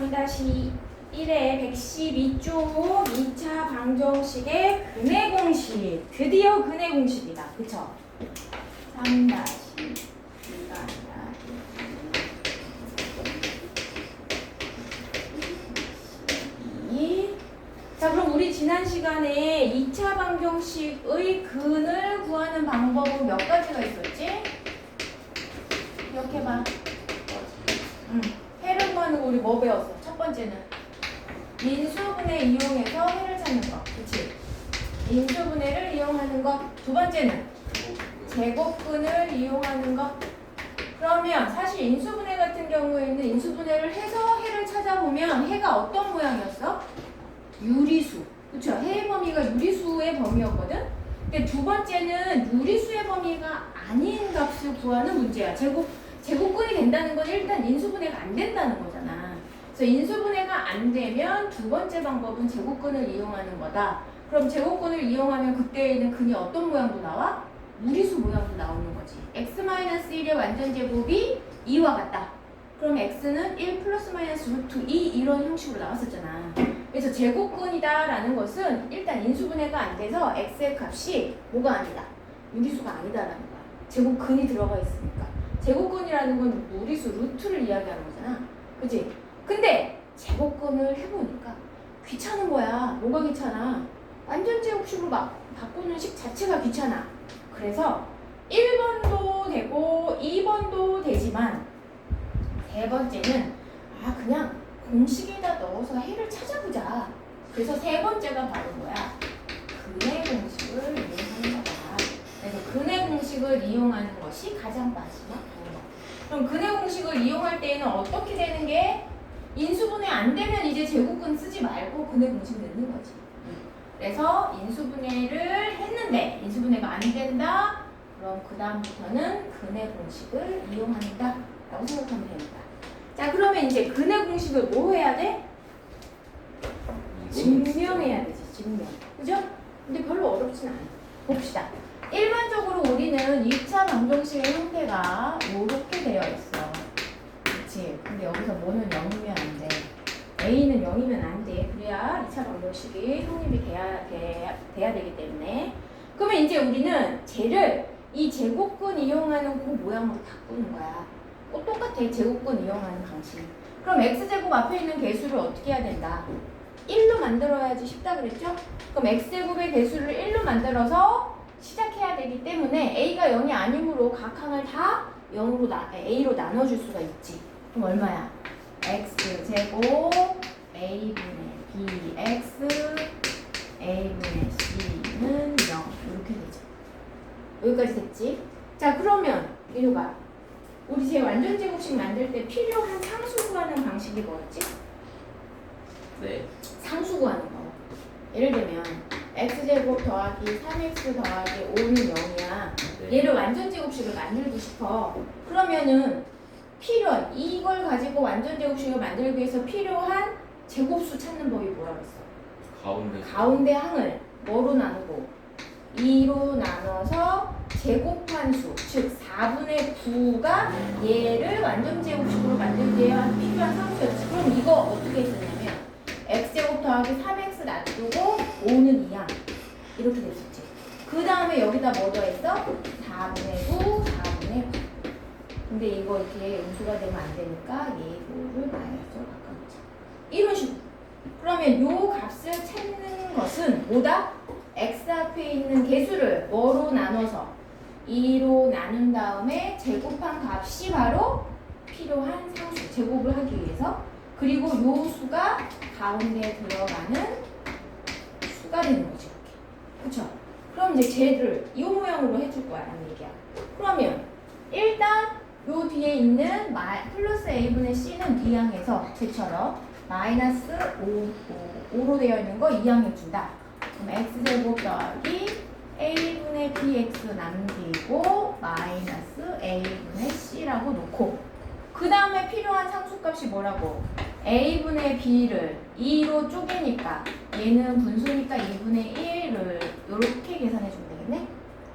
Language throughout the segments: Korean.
3-1의 112쪽 2차 방정식의 근해 공식. 드디어 근해 공식이다. 그쵸? 3-2가 아니라 2. 자, 그럼 우리 지난 시간에 2차 방정식의 근을 구하는 방법은 몇 가지가 있었지? 기억해봐. 구하는 거 우리 뭐 배웠어? 첫 번째는 인수분해 이용해서 해를 찾는 거. 그치? 인수분해를 이용하는 거. 두 번째는 제곱근을 이용하는 것. 그러면 사실 인수분해 같은 경우에는 인수분해를 해서 해를 찾아보면 해가 어떤 모양이었어? 유리수. 그쵸? 해의 범위가 유리수의 범위였거든? 근데 두 번째는 유리수의 범위가 아닌 값을 구하는 문제야. 제곱, 제곱근이 된다는 건 일단 인수분해가 안 된다는 거잖아. 그래서 인수분해가 안 되면 두 번째 방법은 제곱근을 이용하는 거다. 그럼 제곱근을 이용하면 그때에는 근이 어떤 모양도 나와? 무리수 모양도 나오는 거지. x-1의 완전 제곱이 2와 같다. 그럼 x는 1 플러스 마이너스 루트 2 이런 형식으로 나왔었잖아. 그래서 제곱근이다라는 것은 일단 인수분해가 안 돼서 x의 값이 뭐가 아니다. 무리수가 아니다라는 거야. 제곱근이 들어가 있으니까. 제곱근이라는 건 무리수 루트를 이야기하는 거잖아. 그지? 근데 제곱근을 해보니까 귀찮은 거야. 뭐가 귀찮아? 완전 제곱식으로 막 바꾸는 식 자체가 귀찮아. 그래서 1번도 되고 2번도 되지만 세 번째는 아 그냥 공식에다 넣어서 해를 찾아보자. 그래서 세 번째가 바로 뭐야? 근해 공식을 이용하는. 그래서 근해 공식을 이용하는 것이 가장 마지막 방법. 그럼 근해 공식을 이용할 때에는 어떻게 되는 게 인수분해 안 되면 이제 제곱근 쓰지 말고 근해 공식 넣는 거지. 그래서 인수분해를 했는데 인수분해가 안 된다. 그럼 그 다음부터는 근해 공식을 이용한다 라고 생각하면 됩니다. 자 그러면 이제 근해 공식을 뭐 해야 돼? 증명해야 되지 증명. 그죠? 근데 별로 어렵진 않아. 봅시다. 일반 우리는 2차 방정식의 형태가 이렇게 되어 있어. 그치? 근데 여기서 뭐는 0이면 안 돼. A는 0이면 안 돼. 그래야 2차 방정식이 성립이 돼야, 돼야, 돼야 되기 때문에. 그러면 이제 우리는 쟤를 이 제곱근 이용하는 그 모양으로 바꾸는 거야. 어, 똑같아. 제곱근 이용하는 방식. 그럼 x제곱 앞에 있는 개수를 어떻게 해야 된다? 1로 만들어야지 쉽다 그랬죠? 그럼 x제곱의 개수를 1로 만들어서 되기 때문에 a가 0이 아니므로 각 항을 다 0으로 나, a로 나눠줄 수가 있지. 그럼 얼마야? x제곱 a분의 bx a분의 c는 0 이렇게 되죠. 여기까지 됐지? 자 그러면 이리 봐. 우리 제 완전 제곱식 만들 때 필요한 상수 구하는 방식이 뭐였지? 네. 상수 구하는 거. 예를 들면 x제곱 더하기 3x 더하기 5는 0이야. 네. 얘를 완전 제곱식을 만들고 싶어. 그러면은 필요한 이걸 가지고 완전 제곱식을 만들기 위해서 필요한 제곱수 찾는 법이 뭐라고 했어? 가운데. 가운데 항을 뭐로 나누고 2로 나눠서 제곱한 수, 즉 4분의 9가 얘를 완전 제곱식으로 만들기 위해 필요한 상수였지. 그럼 이거 어떻게 했었냐면 x제곱 더하기 3x 놔두고 5는 2야. 이렇게 됐었지. 그 다음에 여기다 뭐 더했어? 4분의 9, 4분의 9. 근데 이거 이렇게 음수가 되면 안 되니까 예고를 마이너스로 바꿔놓자. 이런 식으로. 그러면 요 값을 찾는 것은 뭐다? x 앞에 있는 개수를 뭐로 나눠서 2로 나눈 다음에 제곱한 값이 바로 필요한 상수 제곱을 하기 위해서 그리고 요 수가 가운데 들어가는 수가 되는 거죠 이렇게 그쵸? 그럼 이제 쟤를 이 모양으로 해줄 거야 라는 얘기야 그러면 일단 요 뒤에 있는 마, 플러스 a분의 c는 뒤항에서 쟤처럼 마이너스 5, 5, 5로 되어 있는 거 이항해준다 그럼 x제곱 더하기 a분의 bx 남기고 마이너스 a분의 c라고 놓고 그 다음에 필요한 상수값이 뭐라고? A분의 b를 2로 쪼개니까 얘는 분수니까 2분의 1을 이렇게 계산해 주면 되겠네?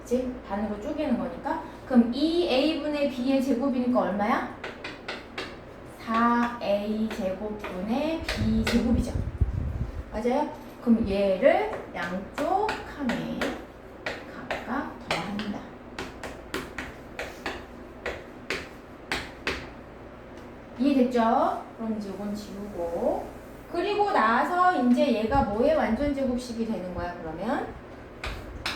그치? 반으로 쪼개는 거니까 그럼 2a분의 b의 제곱이니까 얼마야? 4a a 제곱분의 b 제곱이죠. 맞아요? 그럼 얘를 양쪽 칸에 각각 더한다. 이해됐죠? 그럼 이제 이건 지우고 그리고 나서 이제 얘가 뭐의 완전 제곱식이 되는 거야 그러면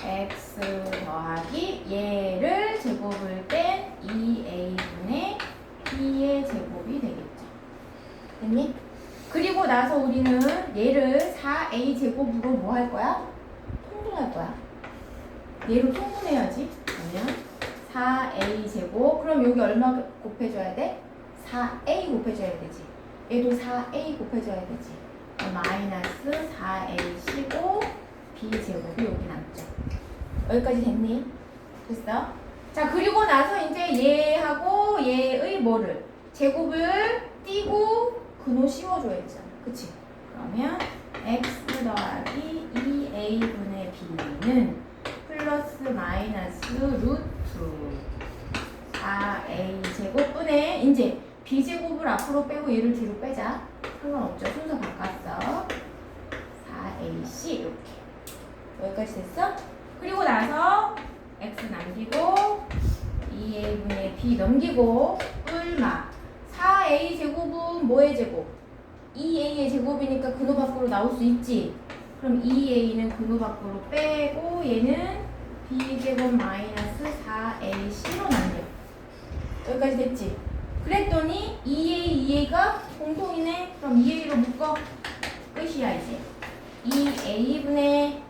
x 더하기 얘를 제곱을 뺀 2a분의 b의 제곱이 되겠죠. 됐니? 그리고 나서 우리는 얘를 4a 제곱으로 뭐 할 거야? 통분할 거야. 얘로 통분해야지. 그러면 4a 제곱. 그럼 여기 얼마 곱해줘야 돼? 4a 곱해줘야 되지. 얘도 4a 곱해줘야 되지. 마이너스 4a시고 b 제곱이 여기 남죠. 여기까지 됐니? 됐어? 자 그리고 나서 이제 얘하고 얘의 뭐를 제곱을 띄고 근호 씌워줘야 되잖아. 그치? 그러면 x 더하기 2a분의 b는 플러스 마이너스 루트 4a 제곱분의 이제 b 제곱을 앞으로 빼고 얘를 뒤로 빼자. 상관없죠. 순서 바꿨어. 4ac 이렇게. 여기까지 됐어? 그리고 나서 x 남기고 2a분의 b 넘기고 뿔마 4a 제곱은 뭐의 제곱? 2a의 제곱이니까 근호 밖으로 나올 수 있지. 그럼 2a는 근호 밖으로 빼고 얘는 b 제곱 마이너스 4ac로 남겨. 여기까지 됐지? 그랬더니 2a, 2a가 공통이네. 그럼 2a로 묶어. 끝이야 이제. 2a분의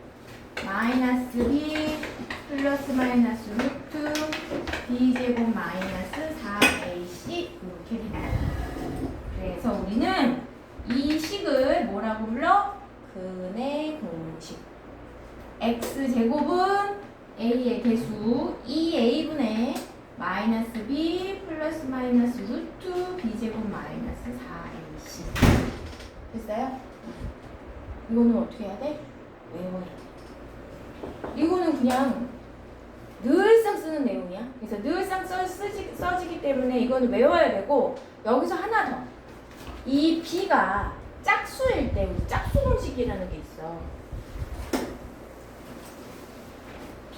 마이너스 b 플러스 마이너스 루트 b 제곱 마이너스 4ac 이렇게 됩니다. 그래서 우리는 이 식을 뭐라고 불러? 근의 공식. x 제곱은 a의 개수 2a분의 마이너스 b 플러스 마이너스 루트 b 제곱 마이너스 4ac 됐어요? 이거는 어떻게 해야 돼? 외워야 돼. 이거는 그냥 늘상 쓰는 내용이야. 그래서 늘상 써, 쓰지, 써지기 때문에 이거는 외워야 되고 여기서 하나 더. 이 B가 짝수일 때 짝수 공식이라는 게 있어.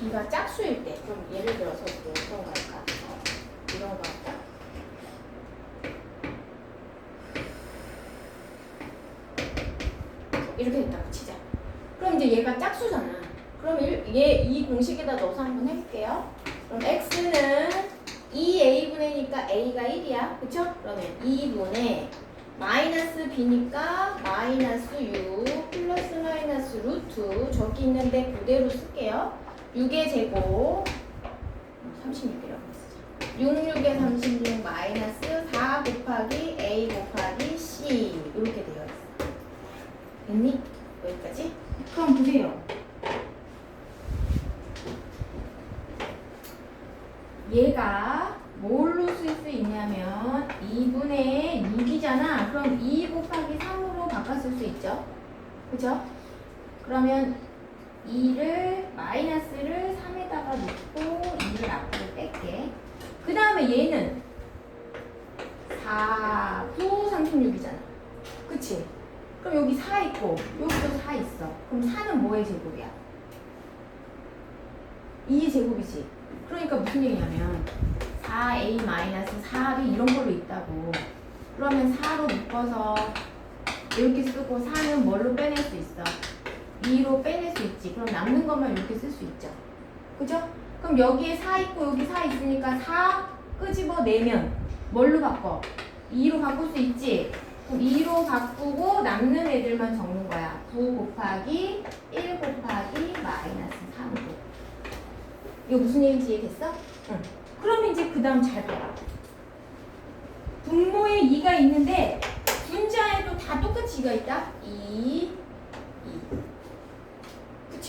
B가 짝수일 때 그럼 예를 들어서 뭐 어떤? 어, 이런 거 할까? 이렇게 됐다고 치자. 그럼 이제 얘가 짝수잖아. 그럼 얘 이 공식에다 넣어서 한번 해볼게요. 그럼 x는 2a분의니까 a가 1이야. 그쵸? 그러면 2분의 마이너스 b니까 마이너스 6 플러스 마이너스 루트 저기 있는데 그대로 쓸게요. 6의 제곱 36이라고 쓰자. 6, 6에 36 마이너스 4 곱하기 a 곱하기 c 이렇게 되어 있어. 됐니? 여기까지? 그럼 보세요. 얘가 뭘로 쓸 수 있냐면 2분의 6이잖아. 그럼 2 곱하기 3으로 바꿨을 수 있죠. 그죠? 그러면 2를 마이너스를 3에다가 놓고 2를 앞으로 뺄게. 그 다음에 얘는 4, 9, 36이잖아. 그치? 그럼 여기 4 있고 여기도 4 있어. 그럼 4는 뭐의 제곱이야? 2의 제곱이지. 그러니까 무슨 얘기냐면 4a 마이너스 4이 이런 걸로 있다고. 그러면 4로 묶어서 이렇게 쓰고 4는 뭘로 빼낼 수 있어? 2로 빼낼 수 있지. 그럼 남는 것만 이렇게 쓸 수 있죠. 그죠? 그럼 여기에 4 있고 여기 4 있으니까 4 끄집어 내면 뭘로 바꿔? 2로 바꿀 수 있지. 그럼 2로 바꾸고 남는 애들만 적는 거야. 9 곱하기 1 곱하기 마이너스 3도. 이거 무슨 얘기인지 이해됐어? 응. 그럼 이제 그 다음 잘 봐라. 분모에 2가 있는데 분자에도 다 똑같이 2가 있다. 2, 2.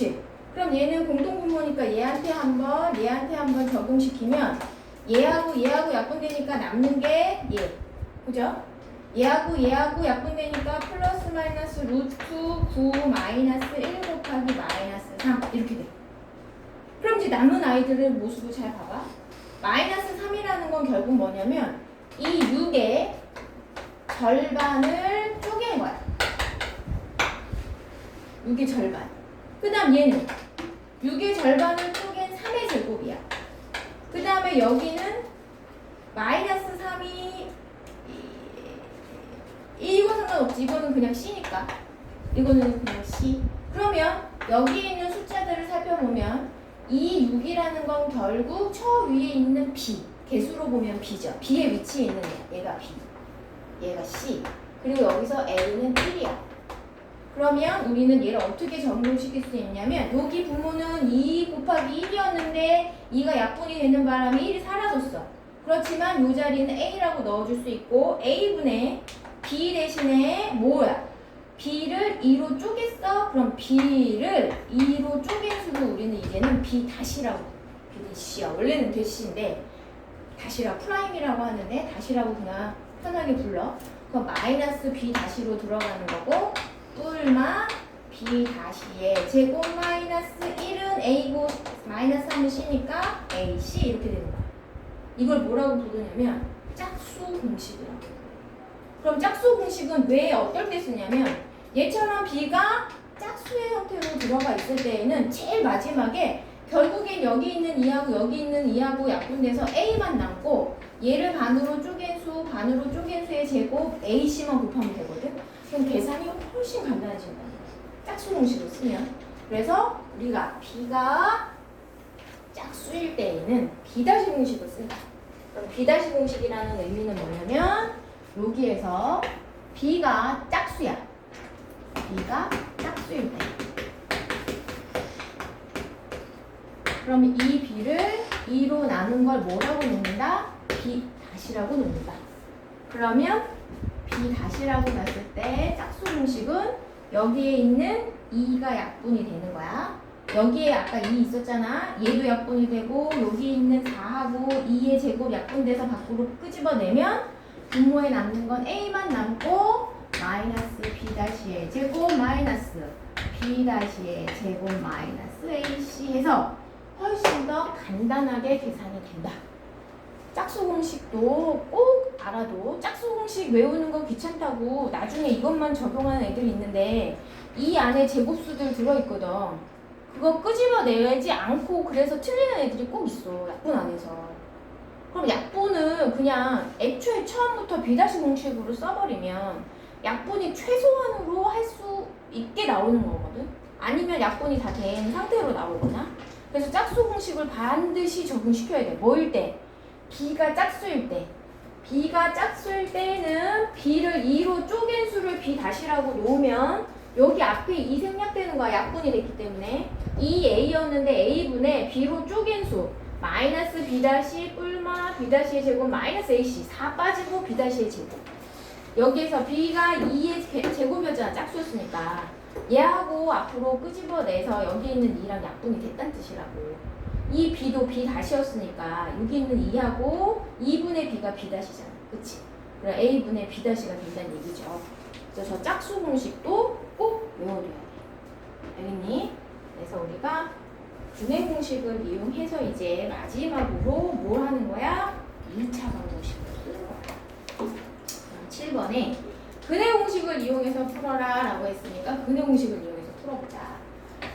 그치? 그럼 얘는 공동분모니까 얘한테 한번 얘한테 한번 적용시키면 얘하고 얘하고 약분되니까 남는 게 얘. 그죠? 얘하고 얘하고 약분되니까 플러스 마이너스 루트 9 마이너스 1 곱하기 마이너스 3 이렇게 돼. 그럼 이제 남은 아이들의 모습을 잘 봐봐. 마이너스 3이라는 건 결국 뭐냐면 이 6에 절반을 쪼갠 거야. 6의 절반. 그 다음 얘는 6의 절반을 쪼갠 3의 제곱이야. 그 다음에 여기는 마이너스 3이 이거 상관없지. 이거는 그냥 C니까. 이거는 그냥 C. 그러면 여기 있는 숫자들을 살펴보면 이 6이라는 건 결국 저 위에 있는 B. 개수로 보면 B죠. B의 위치에 있는 애. 얘가 B. 얘가 C. 그리고 여기서 A는 1이야. 그러면 우리는 얘를 어떻게 적용시킬 수 있냐면 여기 부모는 2 곱하기 1이었는데 2가 약분이 되는 바람에 1이 사라졌어. 그렇지만 이 자리는 A라고 넣어줄 수 있고 A분의 B 대신에 뭐야? B를 2로 쪼갰어? 그럼 B를 2로 쪼갠 수로 우리는 이제는 B 다시라고 B 대시야. 원래는 대시인데 다시라 프라임이라고 하는데 다시라고 그냥 편하게 불러. 그럼 마이너스 B 다시로 들어가는 거고 뿔마 B 다시의 제곱 마이너스 1은 A고 마이너스 3은 C니까 AC 이렇게 되는 거야. 이걸 뭐라고 부르냐면 짝수 공식이라고. 그럼 짝수 공식은 왜 어떨 때 쓰냐면 얘처럼 B가 짝수의 형태로 들어가 있을 때에는 제일 마지막에 결국엔 여기 있는 2하고 여기 있는 2하고 약분돼서 A만 남고 얘를 반으로 쪼갠 수, 반으로 쪼갠 수의 제곱 AC만 곱하면 되거든. 그럼 계산이 훨씬 간단해진다. 짝수 공식을 쓰면. 그래서 우리가 B가 짝수일 때에는 B 다시 공식을 쓴다. 그럼 B 다시 공식이라는 의미는 뭐냐면 여기에서 B가 짝수야. B가 짝수일 때. 그럼 이 B를 2로 나눈 걸 뭐라고 놓는다? B 다시라고 놓는다. 그러면 B 다시라고 봤을 때 짝수 공식은 여기에 있는 2가 약분이 되는 거야. 여기에 아까 2 있었잖아. 얘도 약분이 되고 여기 있는 4하고 2의 제곱 약분돼서 밖으로 끄집어내면 분모에 남는 건 A만 남고 마이너스 B 다시의 제곱 마이너스 B 다시의 제곱 마이너스 AC 해서 훨씬 더 간단하게 계산이 된다. 짝수 공식도 꼭 알아도 짝수 공식 외우는 거 귀찮다고 나중에 이것만 적용하는 애들이 있는데 이 안에 제곱수들 들어있거든. 그거 끄집어내지 않고 그래서 틀리는 애들이 꼭 있어. 약분 안에서. 그럼 약분은 그냥 애초에 처음부터 비다시 공식으로 써버리면 약분이 최소한으로 할 수 있게 나오는 거거든. 아니면 약분이 다 된 상태로 나오거나. 그래서 짝수 공식을 반드시 적용시켜야 돼. 뭐일 때? B가 짝수일 때. B가 짝수일 때는 B를 2로 쪼갠 수를 B 다시라고 놓으면 여기 앞에 2 생략되는 거야. 약분이 됐기 때문에. 2A였는데 A분의 B로 쪼갠 수. 마이너스 B 다시 뿔마 B 다시의 제곱 마이너스 AC 4 빠지고 B 다시의 제곱. 여기에서 B가 2의 제곱이었잖아. 짝수였으니까. 얘하고 앞으로 끄집어내서 여기 있는 2랑 약분이 됐다는 뜻이라고. 이 B도 B 다시였으니까 여기 있는 2하고 2분의 B가 B 다시잖아. 그치? 그럼 A분의 B 다시가 된다는 얘기죠. 그래서 저 짝수 공식도 꼭 외워둬야 돼. 알겠니? 그래서 우리가 분해 공식을 이용해서 이제 마지막으로 뭘 하는 거야? 2차 방정식을 쓰는 거야. 그럼 7번에 근해 공식을 이용해서 풀어라 라고 했으니까 근해 공식을 이용해서 풀어보자.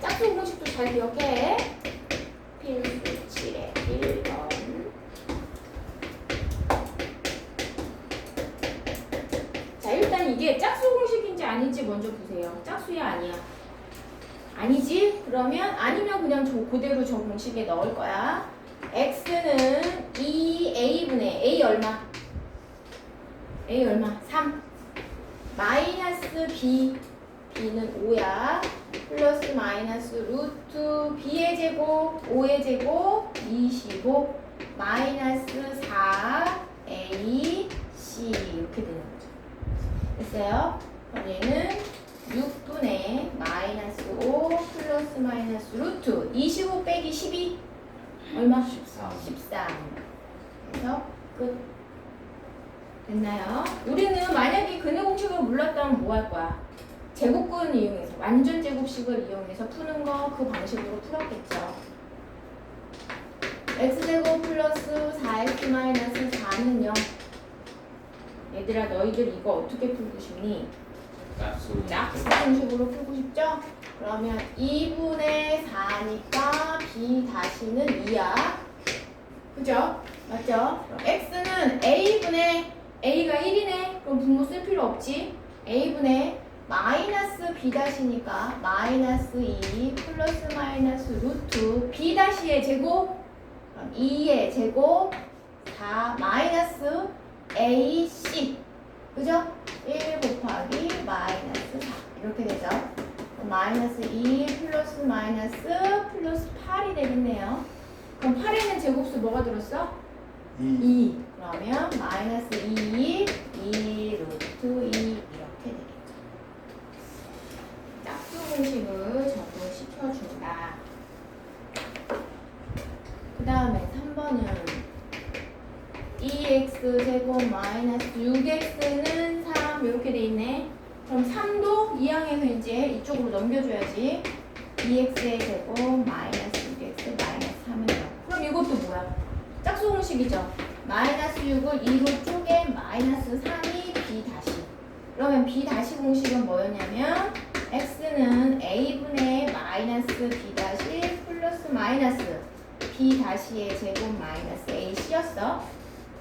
짝수 공식도 잘 기억해. 필수 7의 1번. 자, 일단 이게 짝수 공식인지 아닌지 먼저 보세요. 그대로 저 공식에 넣을 거야. x는 2a분의 a 얼마? a 얼마? 3. 마이너스 b b는 5야. 플러스 마이너스 루트 b의 제곱 5의 제곱 25 마이너스 4 a c 이렇게 되는 거죠. 됐어요? 그럼 얘는 6분의 마이너스 5 플러스 마이너스 루트 25 빼기 12 얼마? 14 13 그래서 끝 됐나요? 우리는 만약에 근해 공식을 몰랐다면 뭐 할 거야? 제곱근 이용해서 완전 제곱식을 이용해서 푸는 거 그 방식으로 풀었겠죠 x제곱 플러스 4x 마이너스 4는 0 얘들아 너희들 이거 어떻게 풀고 싶니? 짝수. 짝수 공식으로 풀고 싶죠? 그러면 2분의 4니까 b 다시는 2야. 그죠? 맞죠? x는 a분의 a가 1이네. 그럼 분모 쓸 필요 없지. a분의 마이너스 b 다시니까 마이너스 2 플러스 마이너스 루트 b 다시의 제곱 그럼 2의 제곱 4 마이너스 ac 그죠? 1 곱하기 마이너스 4 이렇게 되죠. 마이너스 2 플러스 마이너스 플러스 8이 되겠네요. 그럼 8에는 제곱수 뭐가 들었어? 2. 그러면 마이너스 2, 2 루트 2 이렇게 되겠죠. 짝수 공식을 적용시켜준다. 그 다음에 3번은 2x 제곱 마이너스 6x는 3 이렇게 돼 있네. 그럼 3도 이항에서 이제 이쪽으로 넘겨줘야지. 2x의 제곱 마이너스 6x 마이너스 3은 그럼 이것도 뭐야? 짝수 공식이죠. 마이너스 6을 2로 쪼개 마이너스 3이 b 다시. 그러면 b 다시 공식은 뭐였냐면 x는 a분의 마이너스 b 다시 플러스 마이너스 b 다시의 제곱 마이너스 ac였어.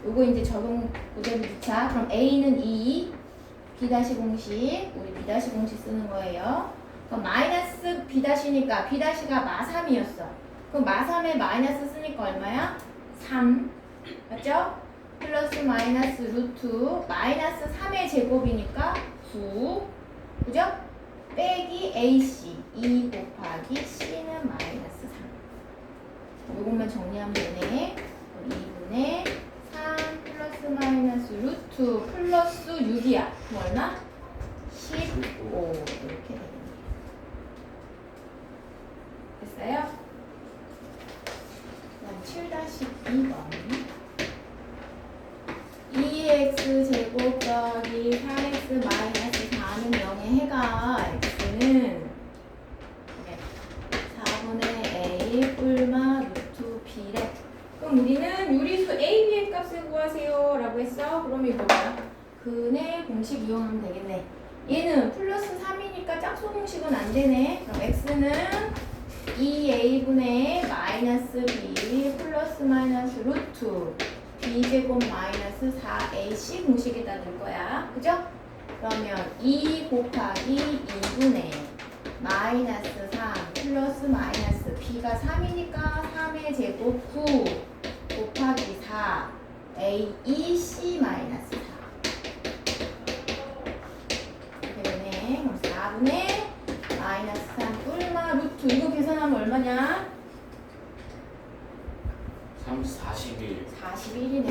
요거 이제 적용 그대로 넣자. 그럼 a는 2, b 다시 공식, 우리 b 다시 공식 쓰는 거예요. 그럼 마이너스 b 다시니까 b 다시가 마 3이었어. 그럼 마 3에 마이너스 쓰니까 얼마야? 3. 맞죠? 플러스 마이너스 루트 마이너스 3의 제곱이니까 9. 그죠? 빼기 ac 2 곱하기 c는 마이너스 3. 요것만 정리하면 되네. 2분의 3 플러스 마이너스 루트 플러스 6이야. 그럼 얼마? 15 이렇게 되겠네요. 됐어요? 그다음 7-2번 2x 제곱 더하기 4x 마이너스 4는 0의 해가 x는 4분의 a 뿔마 루트 b래 그럼 우리는 유리수 a, b의 값을 구하세요 라고 했어 그럼 이거 뭐야? 근의 공식 이용하면 되겠네 얘는 플러스 3이니까 짝수 공식은 안 되네 그럼 x는 2a분의 마이너스 b 플러스 마이너스 루트 b제곱 마이너스 4ac 공식에다 넣을 거야. 그죠? 그러면 2 곱하기 2분의 마이너스 3 플러스 마이너스 b가 3이니까 3의 제곱 9 곱하기 4 a 2 c 마이너스 4 이렇게 되네. 그럼 4분의 마이너스 3 뿔마 루트 이거 계산하면 얼마냐? 3, 41. 41이네.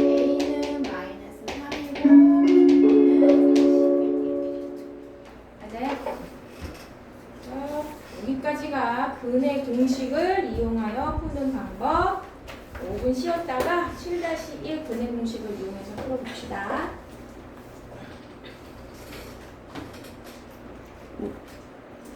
A는 마이너스 3이고 B는 41 맞아요? 자, 여기까지가 근의 공식을 이용하여 푸는 방법 5분 쉬었다가 7-1 근의 공식을 이용해서 풀어봅시다.